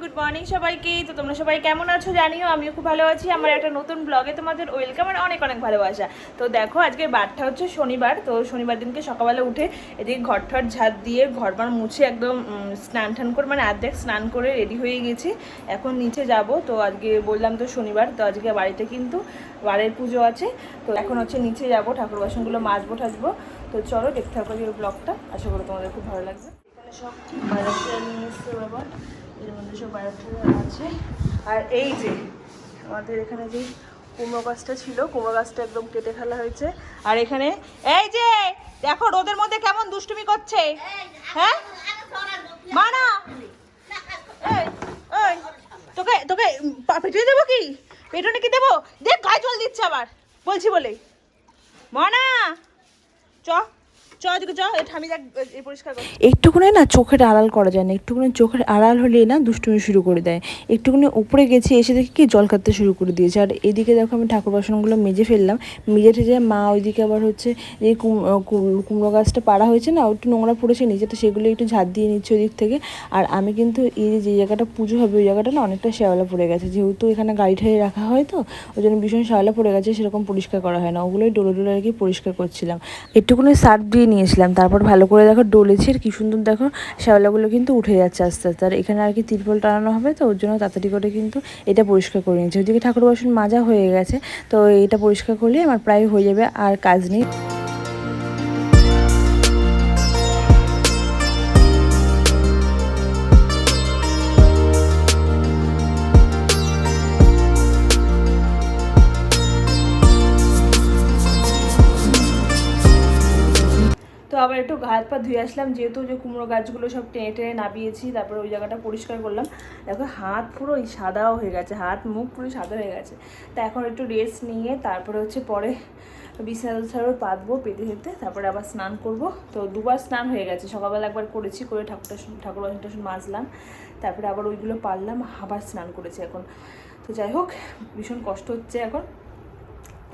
Good morning সবাইকে। তো তোমরা সবাই কেমন আছো জানিও, আমিও খুব ভালো আছি। আমার একটা নতুন ব্লগে তোমাদের ওয়েলকাম আর অনেক অনেক ভালোবাসা। তো দেখো আজকের বারটা হচ্ছে শনিবার, তো শনিবার দিনকে সকালবেলা উঠে এদিকে ঘর ঠর ঝাড় দিয়ে ঘর বার মুছে একদম স্নান টান করে মানে অর্ধেক স্নান করে রেডি হয়ে গেছি। এখন নিচে যাব, তো আজকে বললাম তো শনিবার, তো আজকে বাড়িতে কিন্তু বারের পুজো আছে। তো এখন হচ্ছে নিচে যাব, ঠাকুর বাসনগুলো মাজবো টাজবো তো চলো দেখতে থাকো এই ব্লগটা। আশা করি তোমাদের খুব ভালো লাগবে। সব বাইরেটা নিয়ে এসছে বাবা এর মধ্যে সব আছে। আর এই যে আমাদের এখানে যে কুমড়ো গাছটা ছিল, কুমড়ো গাছটা একদম কেটে ফেলা হয়েছে। আর এখানে এই যে দেখো রোদের মধ্যে কেমন দুষ্টুমি করছে। হ্যাঁ? মানা। তোকে তোকে পা, পেটিয়ে দেবো কি? পেটনে কি দেবো? দেখ, গায়ে জল দিচ্ছে আবার, বলছি বলে মানা, চ। চ আজকে চ দেখ পরিষ্কার কর। না চোখের আড়াল করা যায় না একটুকুনি চোখের আড়াল হলে না দুষ্টুমি শুরু করে দেয়। একটুকুনি উপরে গেছি, এসে দেখি কি জল কাটতে শুরু করে দিয়েছে। আর এদিকে দেখো আমি ঠাকুর বাসনগুলো মেজে ফেললাম, মেজে ঠেজে মা ওইদিকে আবার হচ্ছে কুম- কুমড়ো গাছটা পাড়া হয়েছে না একটু নোংরা পড়েছে নিচেটা সেগুলো একটু ঝাঁট দিয়ে নিচ্ছে ওদিক থেকে। আর আমি কিন্তু এই যে যে জায়গাটা পুজো হবে, ওই জায়গাটা না অনেকটা শ্যাওলা পড়ে গেছে। যেহেতু এখানে গাড়ি ঠাড়ি রাখা হয় তো, ওই জন্য ভীষণ শ্যাওলা পড়ে গেছে, সেরকম পরিষ্কার করা হয় না। ওগুলোই ডোলে ডোলে আর কি পরিষ্কার করছিলাম। একটুকুনি সার্ফ দিয়ে নিয়েছিলাম তারপর ভালো করে দেখো ডলেছে আর কী সুন্দর দেখো শ্যাওলাগুলো কিন্তু উঠে যাচ্ছে আস্তে আস্তে। আর এখানে আর কি তিরপল টানানো হবে, তো ওর জন্য তাড়াতাড়ি করে কিন্তু এটা পরিষ্কার করে নিয়েছি। ওইদিকে ঠাকুর বাসন মাজা হয়ে গেছে, তো এটা পরিষ্কার করলে আমার প্রায় হয়ে যাবে আর কাজ নেই। আবার একটু হাত পা ধুয়ে আসলাম, যেহেতু যে কুমড়ো গাছগুলো সব টেনে টেনে নাবিয়েছি তারপরে ওই জায়গাটা পরিষ্কার করলাম। দেখো হাত পুরো ওই সাদাও হয়ে গেছে, হাত মুখ পুরো সাদা হয়ে গেছে। তা এখন একটু রেস্ট নিয়ে তারপরে হচ্ছে পরে বিছানা ছাড়াও পাতবো, পেতে হেঁটে তারপরে আবার স্নান করব। তো দুবার স্নান হয়ে গেছে, সকালবেলা একবার করেছি, করে ঠাকুরটা ঠাকুর বাসন মাজলাম। তারপরে আবার ওইগুলো পারলাম, আবার স্নান করেছি এখন। তো যাই হোক, ভীষণ কষ্ট হচ্ছে এখন।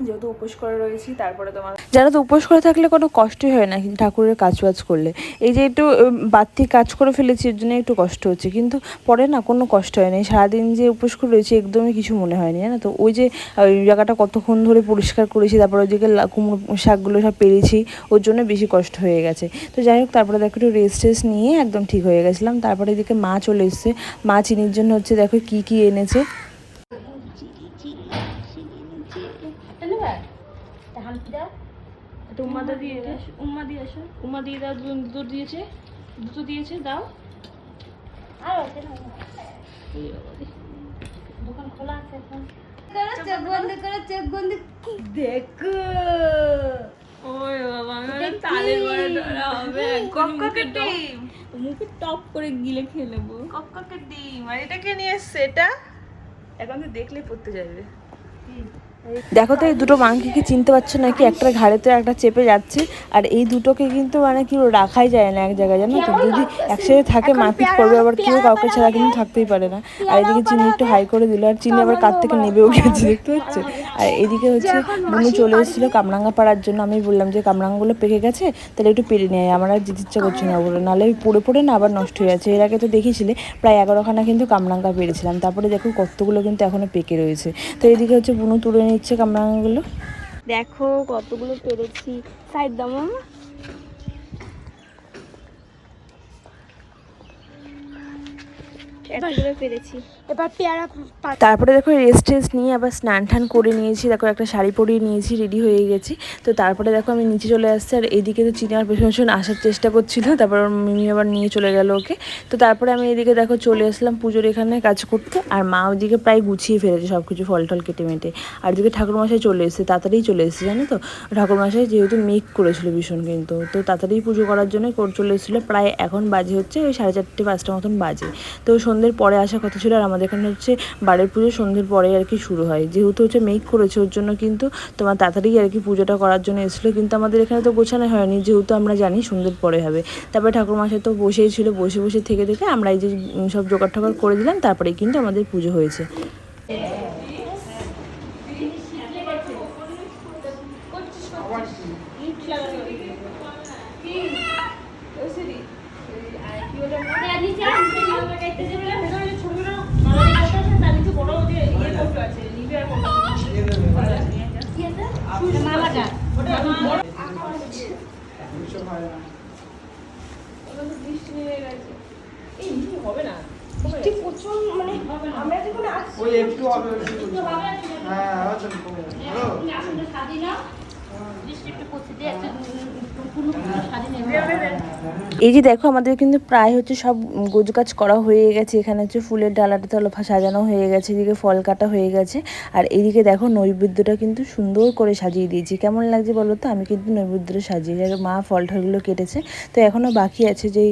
যেহেতু উপোস করে রয়েছি, তারপরে তোমার যারা তো উপোস করে থাকলে কোনো কষ্টই হয় না কিন্তু ঠাকুরের কাজ বাজ করলে। এই যে একটু বাড়তি কাজ করে ফেলেছি, এর জন্য একটু কষ্ট হচ্ছে। কিন্তু পরে না কোনো কষ্ট হয় না। সারাদিন যে উপোস করে রয়েছে, একদমই কিছু মনে হয়নি জানো তো? ওই যে জায়গাটা কতক্ষণ ধরে পরিষ্কার করেছি, তারপরে ওইদিকে কুমড়ো শাকগুলো সব পেরেছি, ওর জন্য বেশি কষ্ট হয়ে গেছে। তো যাই হোক, তারপরে দেখো একটু রেস্ট টেস্ট নিয়ে একদম ঠিক হয়ে গেছিলাম। তারপরে এদিকে মা চলে এসছে। মা চিনির জন্য হচ্ছে দেখো কি কি এনেছে। একটা উম্মাদা দিয়ে উম্মা দিয়ে আসো। উম্মা দিয়ে দাও দু- দুটো দিয়েছে। দুটো দিয়েছে দাও। দোকান খোলা আছে এখন। চোখ বন্ধ করে। দেখো। ওই বাবা তালের বড়া ধরা হবে। এখন ডিম। মুখে টপ করে গিলে খেয়ে নেব। ডিম। আর এটা কে নিয়ে এসছে? এটা? এখন তো দেখলে পড়তে যাবে দেখো তো, এই দুটো মাংকিকে চিনতে পারছ নাকি? একটা ঘাড়েতে একটা চেপে যাচ্ছে, আর এই দুটোকে কিন্তু মানে কি রাখাই যায় না এক জায়গায়, জানো তো? যদি একসাথে থাকে, মারপিট করবে, আবার কেউ কাউকে ছাড়া কিন্তু থাকতেই পারে না। আর এদিকে চিনি একটু হাই করে দিল, আর চিনি আবার কার থেকে নেবেও গেছে দেখতে পাচ্ছে? আর এদিকে হচ্ছে বুনু চলে এসেছিল কামরাঙ্গা পাড়ার জন্য। আমি বললাম যে, কামরাঙ্গাগুলো পেকে গেছে, তাহলে একটু পেরে নেয় আমার আর যেতে ইচ্ছা করছে না ওগুলো নাহলে পড়ে পড়ে না আবার নষ্ট হয়ে যাচ্ছে। এর আগে তো দেখিয়েছিলে প্রায় এগারোখানা কিন্তু কামরাঙ্গা পেরেছিলাম। তারপরে দেখো কতগুলো কিন্তু এখনও পেকে রয়েছে। তো এদিকে হচ্ছে বুনু তুলে নিচ্ছে কামরাঙ্গাগুলো দেখো কতগুলো পেরেছি। সাইড দাও এতগুলো পেরেছি। এবার পেয়ারা তারপরে দেখো রেস্ট টেস্ট নিয়ে আবার স্নান টান করে নিয়েছি। দেখো একটা শাড়ি পরিয়ে নিয়েছি রেডি হয়ে গেছি। তো তারপরে দেখো আমি নিচে চলে আসছি আর এদিকে তো চিনি আর পেছন পেছন আসার চেষ্টা করছিল। তারপর মিমি আবার নিয়ে চলে গেল ওকে। তো তারপরে আমি এদিকে দেখো চলে আসলাম পুজোর এখানে কাজ করতে। আর মা ওইদিকে প্রায় গুছিয়ে ফেলেছে সব কিছু ফল টল কেটে মেটে। আর এদিকে ঠাকুরমশাই চলে এসেছে তাড়াতাড়ি চলে এসেছে জানো তো? ঠাকুরমশাই যেহেতু মেক করেছিল ভীষণ কিন্তু। তো তাড়াতাড়ি পুজো করার জন্য চলে এসেছিল। প্রায় এখন বাজে হচ্ছে ওই সাড়ে চারটে পাঁচটা মতন বাজে। তো সন্ধ্যের পরে আসার কথা ছিল আর আমাদের এখানে হচ্ছে বাড়ির পুজো সন্ধ্যের পরে আর কি শুরু হয়। যেহেতু হচ্ছে মেঘ করেছে, ওর জন্য কিন্তু তোমার তাড়াতাড়ি আর কি পুজোটা করার জন্য এসেছিল, কিন্তু আমাদের এখানে তো গোছানো হয়নি, যেহেতু আমরা জানি সন্ধ্যের পরে হবে। তারপরে ঠাকুরমাশাই তো বসেই ছিল, বসে বসে থেকে থেকে আমরা এই যে সব জোগাড় টোগাড় করে দিলাম, তারপরেই কিন্তু আমাদের পুজো হয়েছে নিচে আনতে কোনো যে ইয়ে কৌটো আছে নিবিয়ার কৌটো মামাটা ওটা বড় বৃষ্টি নেমে গেছে এই বৃষ্টি হবে না? বৃষ্টি প্রচুর মানে আমরা যখন আসছি ওই একটু হবে। হ্যাঁ আচ্ছা এই যে দেখো, আমাদের কিন্তু প্রায় হচ্ছে সব গোজগাছ করা হয়ে গেছে। এখানে হচ্ছে ফুলের ডালাটা তাহলে সাজানো হয়ে গেছে, এদিকে ফল কাটা হয়ে গেছে। আর এদিকে দেখো, নৈবেদ্যটা কিন্তু সুন্দর করে সাজিয়ে দিয়েছি। কেমন লাগছে বলো তো? আমি কিন্তু নৈবেদ্যটা সাজিয়ে মা ফল টলগুলো কেটেছে। তো এখনও বাকি আছে যেই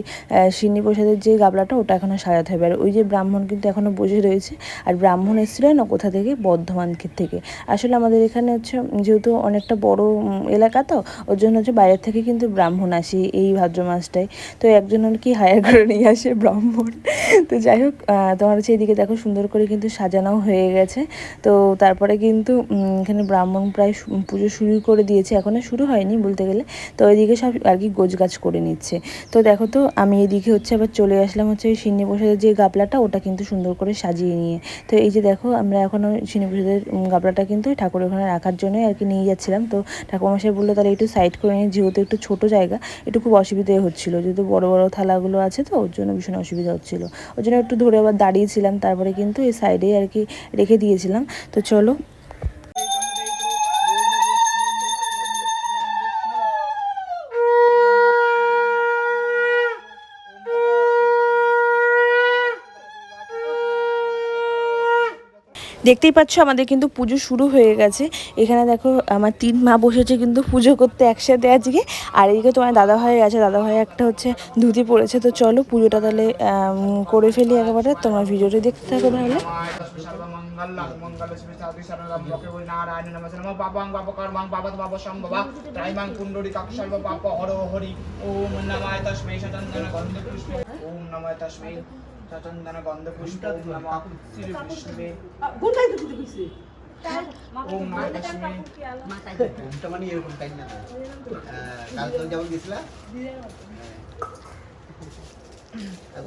সিন্নি প্রসাদের যে গাবলাটা, ওটা এখনও সাজাতে হবে। আর ওই যে ব্রাহ্মণ কিন্তু এখনও বসে রয়েছে। আর ব্রাহ্মণ এসেছিল না কোথা থেকে? বর্ধমান থেকে। আসলে আমাদের এখানে হচ্ছে যেহেতু অনেকটা বড় এলাকা তো? ওর জন্য হচ্ছে বাইরের থেকে কিন্তু ব্রাহ্মণ আসে এই ভাদ্র মাসটায়। তো একজন কি হায়ার করে নিয়ে আসে ব্রাহ্মণ। তো যাই হোক তোমার হচ্ছে এদিকে দেখো সুন্দর করে কিন্তু সাজানো হয়ে গেছে। তো তারপরে কিন্তু এখানে ব্রাহ্মণ প্রায় পুজো শুরু করে দিয়েছে। এখনও শুরু হয়নি বলতে গেলে। তো ওইদিকে সব আর কি গোছগাছ করে নিচ্ছে। তো দেখো তো, আমি এদিকে হচ্ছে আবার চলে আসলাম হচ্ছে ওই সিন্নি প্রসাদের যে গাবলাটা ওটা কিন্তু সুন্দর করে সাজিয়ে নিয়ে। তো এই যে দেখো, আমরা এখনও সিন্নি প্রসাদের গাবলাটা কিন্তু ঠাকুরের ওখানে রাখার জন্যই আর কি নিয়ে যাচ্ছিলাম। তো ঠাকুরমশাই বলল, তাহলে একটু সাইড করে নিয়ে, যেহেতু একটু ছোটো জায়গা, একটু খুব অসুবিধে হচ্ছিল। যেহেতু বড় বড় থালাগুলো আছে তো, ওর জন্য ভীষণ অসুবিধা হচ্ছিল। ওর জন্য একটু ধরে আবার দাঁড়িয়েছিলাম, তারপরে কিন্তু এই সাইডেই আর কি রেখে দিয়েছিলাম। তো চলো দেখতেই পাচ্ছ, আমাদের কিন্তু পুজো শুরু হয়ে গেছে। এখানে দেখো, আমার তিন মা বসেছে কিন্তু পুজো করতে একসাথে আজকে। আর এদিকে তোমার দাদা ভাই আছে দাদা ভাই একটা হচ্ছে ধুতি পড়েছে তো চলো পুজোটা তাহলে করে ফেলি একেবারে। তোমার ভিডিওটা দেখতে থাকো তাহলে। ওম নমায় তস্মৈ সচন্দন গন্ধ ওম নমায় গন্ধ পুষ্প। ওম নমঃ শ্রী বিষ্ণুবে ওম নমায় তস্মৈ ঘুমটা মানে এরকম টাইম না? কাল তো যেমন গেছিলা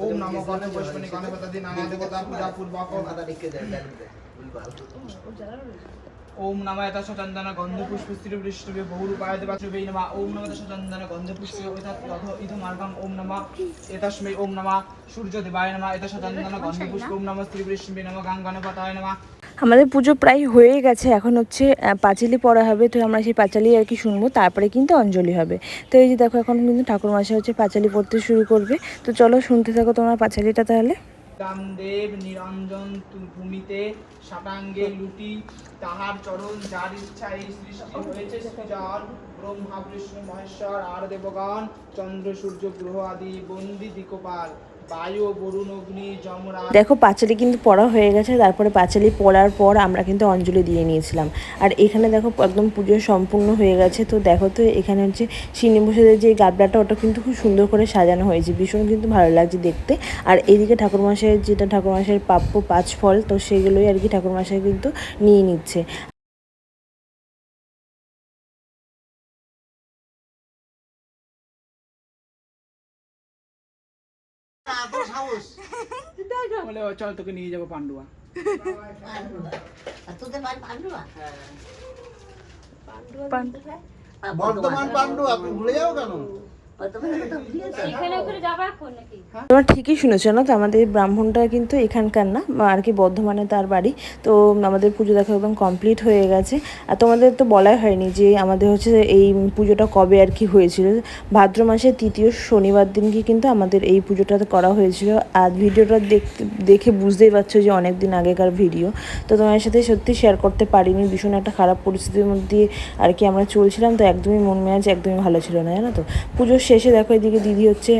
ওম নমঃ গন্ধ পুষ্পনি গণপতি নামা দেবতা পূজা পূর্বক কথা লিখে দেয়। ওম নমায় তস্য চন্দন গন্ধ পুষ্প শ্রী বিষ্ণুবে বহুরূপায় দেবাশ্রুবে নমঃ। ওম নমঃ তস্য চন্দন গন্ধ পুষ্প ইদ মার্গম ওম নমঃ এতস্মৈ ওম নমঃ সূর্য দেবায় নমঃ এতস্য চন্দন গন্ধ পুষ্প ওম নমঃ শ্রী বিষ্ণুবে নমঃ গাং গণপতায় নমঃ। আমাদের পুজো প্রায় হয়ে গেছে। এখন হচ্ছে পাঁচালি পড়া হবে, তো আমরা সেই পাঁচালি আর কি শুনব। তারপরে কিন্তু অঞ্জলি হবে। তো এই যে দেখো, এখন কিন্তু ঠাকুর মাসে হচ্ছে পাঁচালি পড়তে শুরু করবে। তো চলো শুনতে থাকো তোমার পাঁচালিটা তাহলে। রামদেব নিরঞ্জন ভূমিতে সাটাঙ্গে লুটি। তাহার চরণ যার ইচ্ছা এই সৃষ্টি হয়েছে সৃজন ব্রহ্মা, বিষ্ণু, মহেশ্বর, আর দেবগণ, চন্দ্র, সূর্য, গ্রহ আদি বন্দি দিকপাল দেখো, পাঁচালি কিন্তু পড়া হয়ে গেছে, তারপরে পাঁচালি পড়ার পর আমরা কিন্তু অঞ্জলি দিয়ে নিয়েছিলাম। আর এখানে দেখো, একদম পুজো সম্পূর্ণ হয়ে গেছে, তো দেখো তো এখানে হচ্ছে শ্রীনিবাসের যে গাবলাটা ওটা কিন্তু খুব সুন্দর করে সাজানো হয়েছে। ভীষণ কিন্তু ভালো লাগছে দেখতে। আর এইদিকে ঠাকুরমশাইয়ের, যেটা ঠাকুরমশাইয়ের প্রাপ্য পাঁচ ফল তো সেগুলোই আর কি ঠাকুরমশাই কিন্তু নিয়ে নিচ্ছে। চল তোকে নিয়ে যাব পান্ডুয়া? পান- বর্ধমান পান্ডু আপনি ভুলে যাও কেন? তোমরা ঠিকই শুনেছো না তো, আমাদের ব্রাহ্মণটা কিন্তু এখানকার না, আর কি বর্ধমানে তার বাড়ি। তো আমাদের পুজো দেখা একদম কমপ্লিট হয়ে গেছে। আর তোমাদের তো বলাই হয়নি যে আমাদের হচ্ছে এই পুজোটা কবে আর কি হয়েছিল। ভাদ্র মাসের তৃতীয় শনিবার দিন দিনকে কিন্তু আমাদের এই পুজোটা করা হয়েছিল। আর ভিডিওটা দেখতে, দেখে বুঝতেই পারছ যে অনেক দিন আগেকার ভিডিও। তো তোমার সাথে সত্যি শেয়ার করতে পারিনি, ভীষণ একটা খারাপ পরিস্থিতির মধ্যে আর কি আমরা চলছিলাম। তো একদমই মন মেজাজ একদমই ভালো ছিল না, জানো তো। পুজোর শেষে দেখো এদিকে দিদি হচ্ছে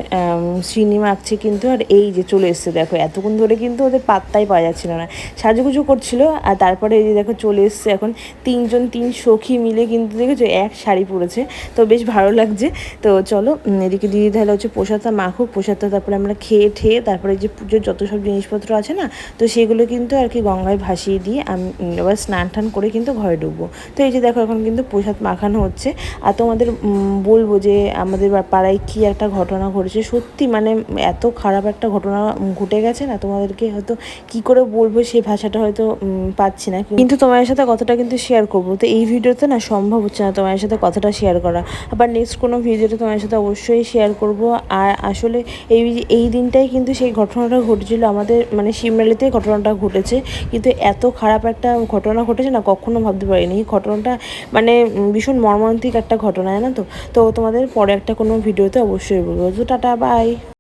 শ্রীনি মাখছে কিন্তু, আর এই যে চলে এসছে দেখো, এতক্ষণ ধরে কিন্তু ওদের পাত্তাই পাওয়া যাচ্ছিল না। সাজুগুজু করছিল, আর তারপরে এই যে দেখো চলে এসছে এখন তিনজন তিন সখী মিলে কিন্তু দেখেছ, এক শাড়ি পরেছে। তো বেশ ভালো লাগছে। তো চলো এদিকে দিদি তাহলে হচ্ছে প্রসাদটা মাখুক, প্রসাদটা তারপরে আমরা খেয়ে ঠেয়ে তারপরে যে পুজোর যত সব জিনিসপত্র আছে না, তো সেগুলো কিন্তু আর কি গঙ্গায় ভাসিয়ে দিয়ে আমি এবার স্নান টান করে কিন্তু ঘরে ঢুকবো। তো এই যে দেখো এখন কিন্তু প্রসাদ মাখানো হচ্ছে। আর তোমাদের বলব যে আমাদের পাড়ায় কি একটা ঘটনা ঘটেছে? সত্যি মানে এত খারাপ একটা ঘটনা ঘটে গেছে না? তোমাদেরকে হয়তো কি করে বলব সেই ভাষাটা হয়তো পাচ্ছি না। কিন্তু তোমার সাথে কথাটা কিন্তু শেয়ার করব। তো এই ভিডিওতে না সম্ভব হচ্ছে না তোমার সাথে কথাটা শেয়ার করা। আবার নেক্সট কোনো ভিডিওতে তোমার সাথে অবশ্যই শেয়ার করব। আর আসলে এই এই দিনটাই কিন্তু সেই ঘটনাটা ঘটেছিল। আমাদের মানে শিমরালিতে ঘটনাটা ঘটেছে। কিন্তু এত খারাপ একটা ঘটনা ঘটেছে না, কখনো ভাবতে পারিনি। এই ঘটনাটা মানে ভীষণ মর্মান্তিক একটা ঘটনা, জানো তো? তো তোমাদের পরে একটা কোনো ভিডিওতে অবশ্যই বলব। তো টাটা বাই।